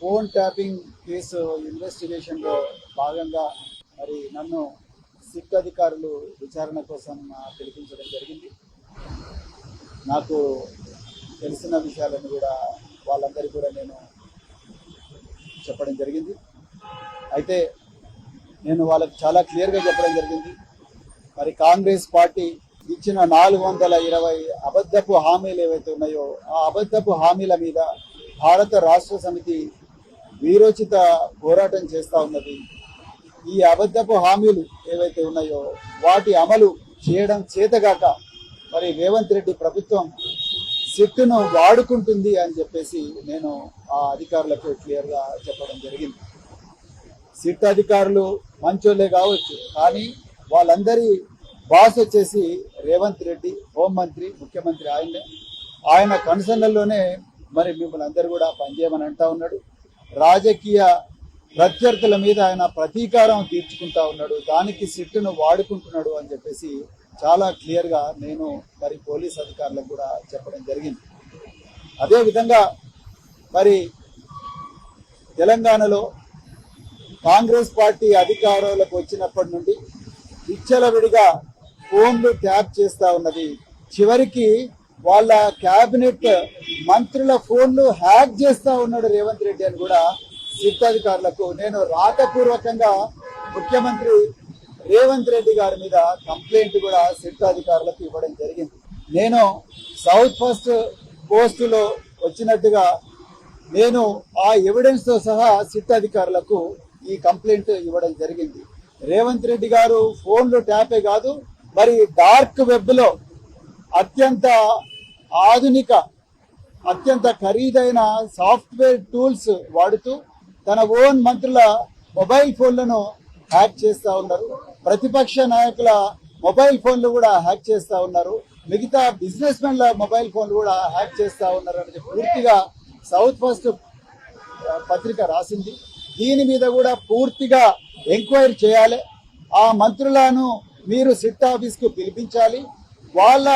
Phone tapping case ఇన్వెస్టిగేషన్లో భాగంగా మరి నన్ను సిట్ అధికారులు విచారణ కోసం పిలిపించడం జరిగింది. నాకు తెలిసిన విషయాలను కూడా వాళ్ళందరికీ కూడా నేను చెప్పడం జరిగింది. అయితే నేను వాళ్ళకి చాలా క్లియర్గా చెప్పడం జరిగింది. మరి కాంగ్రెస్ పార్టీ ఇచ్చిన నాలుగు వందల ఇరవై అబద్ధపు హామీలు ఏవైతే ఉన్నాయో ఆ అబద్ధపు హామీల మీద భారత రాష్ట్ర సమితి వీరోచిత పోరాటం చేస్తూ ఉన్నది. ఈ అబద్ధపు హామీలు ఏవైతే ఉన్నాయో వాటి అమలు చేయడం చేతగాక మరి రేవంత్ రెడ్డి ప్రభుత్వం సిట్టును వాడుకుంటుంది అని చెప్పేసి నేను ఆ అధికారులకు క్లియర్గా చెప్పడం జరిగింది. సిట్ అధికారులు మంచోళ్ళే కావచ్చు కానీ వాళ్ళందరి బాస్ వచ్చేసి రేవంత్ రెడ్డి హోంమంత్రి ముఖ్యమంత్రి ఆయనే. ఆయన కన్సర్న్లలోనే మరి మిమ్మల్ని అందరూ కూడా పనిచేయమని అంటా ఉన్నాడు. రాజకీయ ప్రత్యర్థుల మీద ఆయన ప్రతీకారం తీర్చుకుంటా ఉన్నాడు. దానికి సిట్టును వాడుకుంటున్నాడు అని చెప్పేసి చాలా క్లియర్గా నేను మరి పోలీస్ అధికారులకు కూడా చెప్పడం జరిగింది. అదేవిధంగా మరి తెలంగాణలో కాంగ్రెస్ పార్టీ అధికారంలోకి వచ్చినప్పటి నుండి విచ్చలవిడిగా ఫోన్లు ట్యాప్ చేస్తూ ఉన్నది. చివరికి వాళ్ళ క్యాబినెట్ మంత్రుల ఫోన్లు హ్యాక్ చేస్తా ఉన్నాడు రేవంత్ రెడ్డి అని కూడా సిట్ అధికారులకు నేను రాతపూర్వకంగా ముఖ్యమంత్రి రేవంత్ రెడ్డి గారి మీద కంప్లైంట్ కూడా సిట్ అధికారులకు ఇవ్వడం జరిగింది. నేను సౌత్ ఫస్ట్ పోస్టులో వచ్చినట్టుగా నేను ఆ ఎవిడెన్స్తో సహా సిట్ అధికారులకు ఈ కంప్లైంట్ ఇవ్వడం జరిగింది. రేవంత్ రెడ్డి గారు ఫోన్లు ట్యాపే కాదు మరి డార్క్ వెబ్లో అత్యంత ఆధునిక అత్యంత ఖరీదైన సాఫ్ట్వేర్ టూల్స్ వాడుతూ తన ఓన్ మంత్రుల మొబైల్ ఫోన్లను హ్యాక్ చేస్తా ఉన్నారు. ప్రతిపక్ష నాయకుల మొబైల్ ఫోన్లు కూడా హ్యాక్ చేస్తా ఉన్నారు. మిగతా బిజినెస్ మెన్ల మొబైల్ ఫోన్లు కూడా హ్యాక్ చేస్తా ఉన్నారు అనేది పూర్తిగా సౌత్ ఫస్ట్ పత్రిక రాసింది. దీని మీద కూడా పూర్తిగా ఎంక్వైరీ చేయాలి. ఆ మంత్రులను మీరు సిట్ ఆఫీస్కు పిలిపించాలి. వాళ్ళ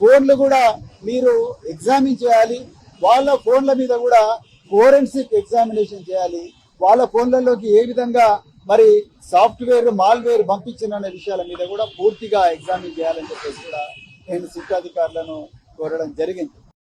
ఫోన్లు కూడా మీరు ఎగ్జామిన్ చేయాలి. వాళ్ళ ఫోన్ల మీద కూడా ఫోరెన్సిక్ ఎగ్జామినేషన్ చేయాలి. వాళ్ళ ఫోన్లలోకి ఏ విధంగా మరి సాఫ్ట్వేర్ మాల్వేర్ పంపించిన విషయాల మీద కూడా పూర్తిగా ఎగ్జామిన్ చేయాలని చెప్పేసి కూడా నేను సిట్ అధికారులను కోరడం జరిగింది.